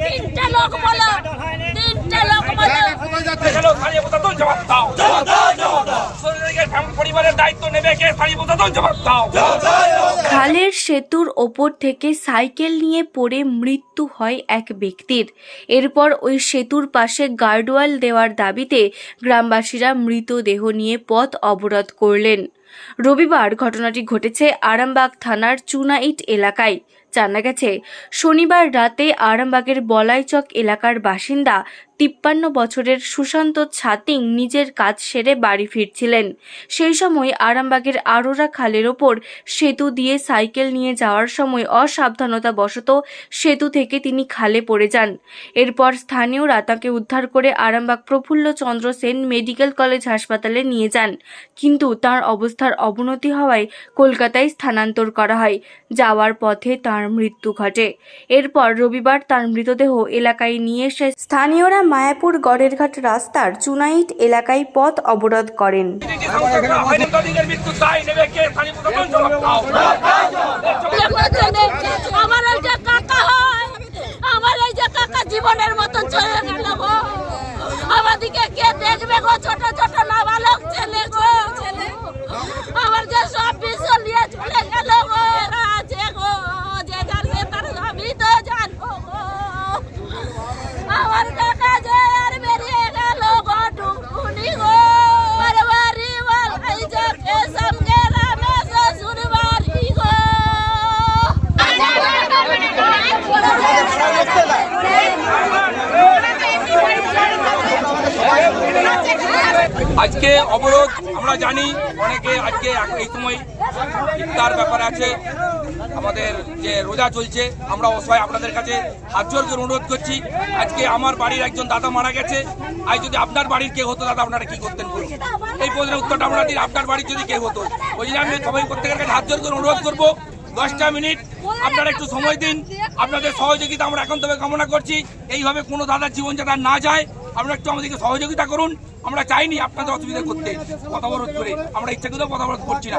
তিনটে লোক বলো তিনটে লোক বলো। গেলেও স্থানীয় প্রশাসন জবাব দাও। শরীরের ফ্যামিলি পরিবারের দায়িত্ব নেবে কে স্থানীয় প্রশাসন জবাব দাও। খালের সেতুর ওপর থেকে সাইকেল নিয়ে পড়ে মৃত্যু হয় এক ব্যক্তির। এরপর ওই সেতুর পাশে গার্ডওয়াল দেওয়ার দাবিতে গ্রামবাসীরা মৃতদেহ নিয়ে পথ অবরোধ করলেন। রবিবার ঘটনাটি ঘটেছে আরামবাগ থানার চুনাইট এলাকায়। জানা গেছে, শনিবার রাতে আরামবাগের বলাইচক এলাকার বাসিন্দা তিপ্পান্ন বছরের সুশান্ত ছাতিং নিজের কাজ সেরে বাড়ি ফিরছিলেন। সেই সময় আরামবাগের আরোরা খালের ওপর সেতু দিয়ে সাইকেল নিয়ে যাওয়ার সময় অসাবধানতা বশত সেতু থেকে তিনি খালে পড়ে যান। এরপর স্থানীয়রা তাকে উদ্ধার করে আরামবাগ প্রফুল্ল চন্দ্র সেন মেডিকেল কলেজ হাসপাতালে নিয়ে যান। কিন্তু তার অবস্থার অবনতি হওয়ায় কলকাতায় স্থানান্তর করা হয়। যাওয়ার পথে তার মৃত্যু ঘটে। এরপর রবিবার তার মৃতদেহ এলাকায় নিয়ে এসে স্থানীয়রা মায়াপুর গড়েরঘাট রাস্তার চুনাইট এলাকায় পথ অবরোধ করেন। আমাদিকে কে দেখবে গো ছোট ছোট নাবালক ছেলে গো? ছেলে আজকে অবরোধ, আমরা জানি অনেকে আজকে এই সময় ইফতার ব্যাপার আছে। আমাদের যে রোজা চলছে, আমরা অসহায় আপনাদের কাছে হাত জোর করে অনুরোধ করছি। আজকে আমার বাড়ির একজন দাদা মারা গেছে। আজ যদি আপনার বাড়ির কেউ হতো, দাদা আপনারা কি করতেন বলুন? এই প্রশ্নের উত্তরটা আমরা দিই, আপনার বাড়ির যদি কেউ হতো। ওই জন্য আমি সবাই প্রত্যেকের কাছে হাত জোর করে অনুরোধ করব। দশটা মিনিট। আপনারা একটু সময় দিন। আপনাদের সহযোগিতা আমরা এখন তবে কামনা করছি। এইভাবে কোনো দাদার জীবন যাতে না যায় আপনারা একটু আমাদেরকে সহযোগিতা করুন। আমরা চাইনি আপনাদের অসুবিধা করতে কথা অবরোধ করে আমরা ইচ্ছাকৃত কথা অবরোধ করছি না।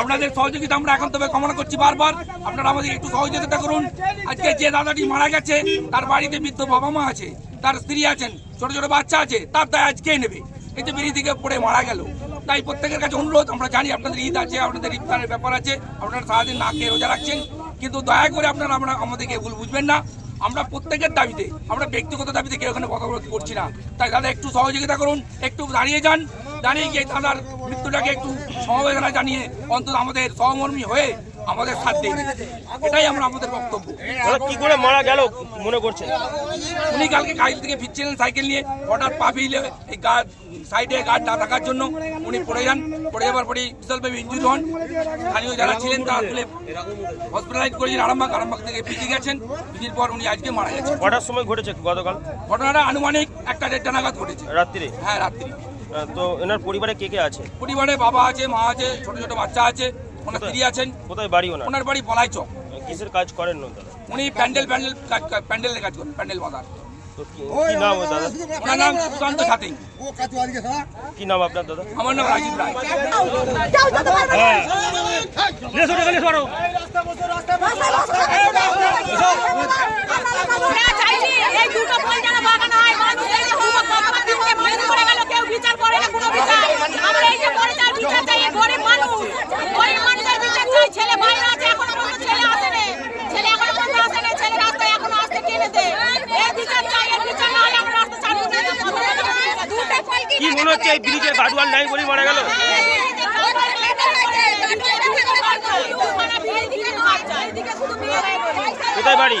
আপনাদের সহযোগিতা আমরা এখন তবে কামনা করছি বারবার। আপনারা আমাদের একটু সহযোগিতা করুন। আজকে যে দাদাটি মারা গেছে তার বাড়িতে বৃদ্ধ বাবা মা আছে তার স্ত্রী আছেন ছোট ছোট বাচ্চা আছে তার দায় আজকে নেবে। এই যে বিড়ি থেকে পড়ে মারা গেল। তাই প্রত্যেকের কাছে অনুরোধ, আমরা জানি আপনাদের ঈদ আছে, আপনাদের ইফতারের ব্যাপার আছে, আপনারা সারাদিন না খেয়ে রোজা রাখছেন। কিন্তু দয়া করে আপনারা আমরা, আমাদেরকে ভুল বুঝবেন না। আমরা প্রত্যেকের দাবিতে, আমরা ব্যক্তিগত দাবিতে কেউ এখানে কথা করছি না। তাই দাদা, একটু সহযোগিতা করুন, একটু দাঁড়িয়ে যান। দাঁড়িয়ে গিয়ে দাদার মৃত্যুটাকে একটু সমবেদনা জানিয়ে অন্তত আমাদের সহমর্মী হয়ে আমাদের সাথ। দিন এটাই আমরা আমাদের বক্তব্য। কি করে মারা গেল মনে করছেন উনি কালকে কাজ থেকে ফিরছিলেন সাইকেল নিয়ে হঠাৎ পা ফিরলে এই গার্ড সাইডে গার্ড না থাকার জন্য উনি পড়ে যান। পড়ে যাওয়ার পরে বিশালভাবে ইঞ্জুরি হন। স্থানীয় যারা ছিলেন তারা তুলে হসপিটালাইজ করেছেন আরামবাগ আরামবাগ থেকে পিছিয়ে গেছেন। পিছিয়ে পর উনি আজকে মারা গেছেন। কটার সময় ঘটেছে গতকাল? ঘটনাটা আনুমানিক একটা দেড়টা নাগাদ ঘটেছে। রাত্রিরে? হ্যাঁ রাত্রি তো এনার পরিবারে কে কে আছে? পরিবারে বাবা আছে মা আছে ছোট ছোট বাচ্চা আছে। ওনার স্ত্রী আছেন। কোথায় বাড়ি ওনার? ওনার বাড়ি বলাই চক কিসের কাজ করেন না দাদা উনি প্যান্ডেল প্যান্ডেল কাজ প্যান্ডেলের কাজ করেন প্যান্ডেল বাঁধার। তো কি- নাম দাদা? ওনার নাম সুশান্ত সাথিং। কি নাম আপনার দাদা? আমার নাম রাজীব রায়। আমরা চাইছি এই দুটো বই যেন বাগানো হয় মানুষ এই যে হুমক কতবার দিনকে ভেঙে পড়ে গেল কেউ বিচার করে না কোনো বিচার আমরা এই যে পরে যার বিচার চাই এই গরিব মানুষ গরিব মানুষের বিচার চাই ছেলে বাইরে আছে এখনও পর্যন্ত ছেলে আসে না ছেলে এখনও পর্যন্ত আসে না ছেলে রাস্তায় এখনও আসতে টেনে দে এই বিচার চাই এর বিচার না হলে আমরা রাস্তা চালিয়ে যেতে দুটো কি মনে হচ্ছে এই ব্রিজের গাডওয়াল নাই বলেই মারা গেল। কোথায় বাড়ি?